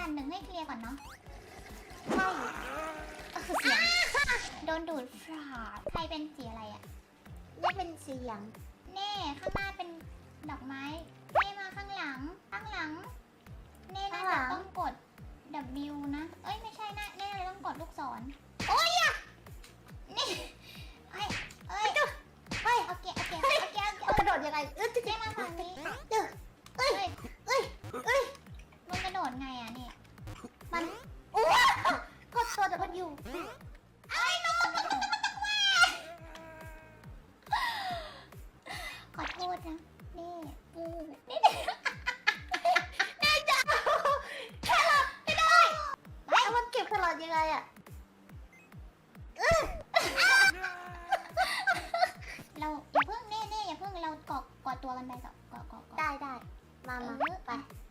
ดันหนึ่งให้เคลียร์ก่อนเนาะใช่เสียงโดนดูดฟราดใครเป็นสีอะไรอะนี่เป็นเสียงเน่ข้างหน้าเป็นดอกไม้เน่มาข้างหลัง ข้างหลัง เน่น่าจะต้องกด W นะ เอ้ยไม่ใช่นะเน่เลยต้องกดลูกศร ก็บแครอทยังไงอะเราอย่าเพิ่งเน่เน่อย่าเพิ่งเราเกาะเกาะตัวกันไปเกาะเกาะเกาะเกาะได้ได้มามาเออไปเอ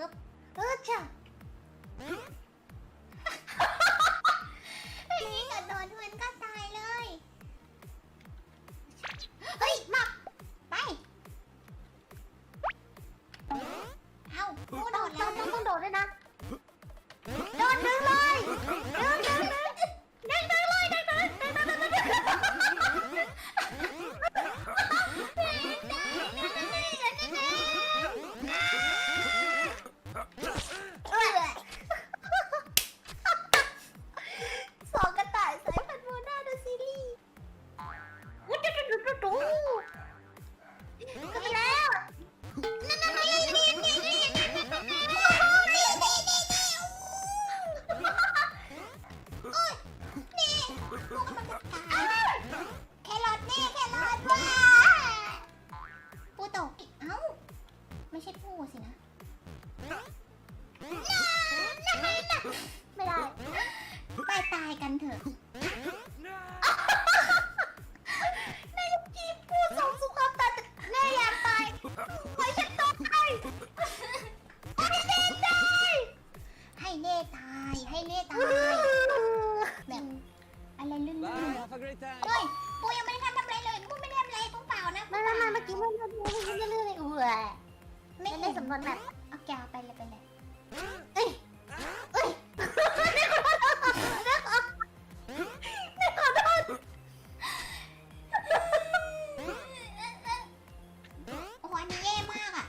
说，我说这样， เฮ้ยปูยังไม่ได้ทำอะไรเลยปูไม่ได้ทำอะไรปูเปล่านะไม่ไม่ไม่เมื่อกี้มันมันมันจะลื่นเลยอุ้ยไม่ไม่เห็ได้นสำนวนแบบเอาแกวไปเลยไปเลยเอ้ยเอ้ยนี่ขอโทษนี่ขอนี่ขอโทษโอ้โหอันนี้แย่มากอะ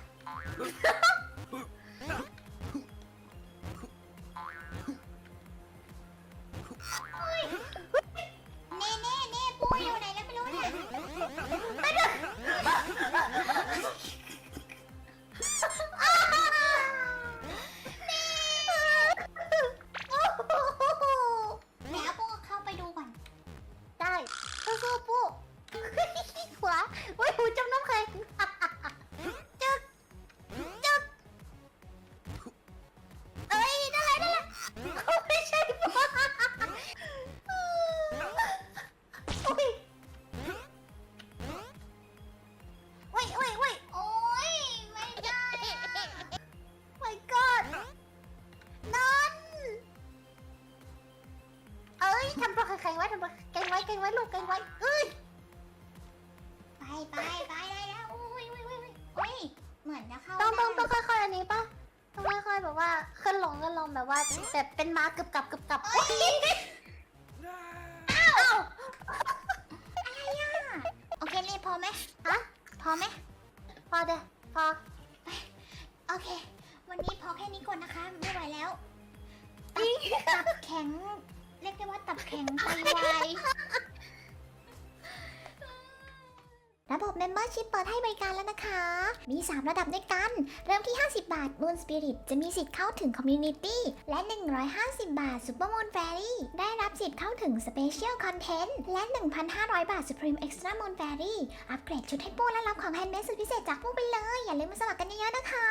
ก่งไว้เก่งไว้ลูกเก่งไว้เอ้ยไปไปไปได้แล้วอุ้ยอุ้ยอุ้ยอุ้ยอุ้ยเหมือนจะเข้าต้องต้องได้ต้องค่อยๆอันนี้ปะต้องค่อยๆแบบว่าขึ้นลงขึ้นลงแบบว่าแบบเป็นม้ากึบกับกึบกับเอ้ยอ้าวอะไรอะโอเคนี่พอไหมฮะพอไหมพอเด้พอโอเค วันนี้พอแค่นี้ก่อนนะคะไม่ไหวแล้วตับตับแข็ง เรียกได้ว่าตับแข็งไตวายระบบ Membership เปิดให้บริการแล้วนะคะ มี 3 ระดับด้วยกัน เริ่มที่ 50 บาท Moon Spirit จะมีสิทธิ์เข้าถึง Community และ 150 บาท Super Moon Fairy ได้รับสิทธิ์เข้าถึง Special Content และ 1,500 บาท Supreme Extra Moon Fairy อัปเกรดชุดให้ปูและรับของแฮนด์เมดสุดพิเศษจากปูไปเลย อย่าลืมมาสมัครกันเยอะๆนะคะ